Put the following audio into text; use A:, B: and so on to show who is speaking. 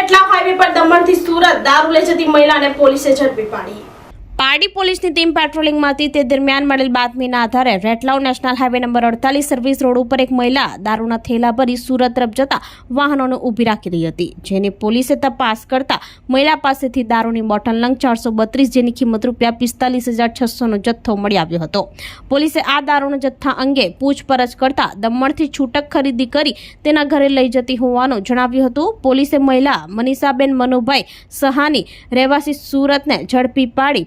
A: રેટલા highway પર દમણથી સુરત દારૂ લઈ જતી મહિલાને પોલીસે ઝડપી પાડી. પારડી પોલીસની ટીમ પેટ્રોલિંગમાં હતી તે દરમિયાન મળેલ બાતમીના આધારે રેટલાઉ નેશનલ હાઈવે નંબર અડતાલીસ સર્વિસ રોડ ઉપર એક મહિલા દારૂના થેલા ભરી સુરત તરફ જતા વાહનોને ઊભી રાખી રહી હતી, જેની પોલીસે તપાસ કરતા મહિલા પાસેથી દારૂની બોટલ નંગ ચારસો બત્રીસ જેની કિંમત રૂપિયા પિસ્તાલીસ હજાર છસોનો જથ્થો મળી આવ્યો હતો. પોલીસે આ દારૂના જથ્થા અંગે પૂછપરછ કરતા દમણથી છૂટક ખરીદી કરી તેના ઘરે લઈ જતી હોવાનું જણાવ્યું હતું. પોલીસે મહિલા મનીષાબેન મનુભાઈ સહાની રહેવાસી સુરતને ઝડપી પાડી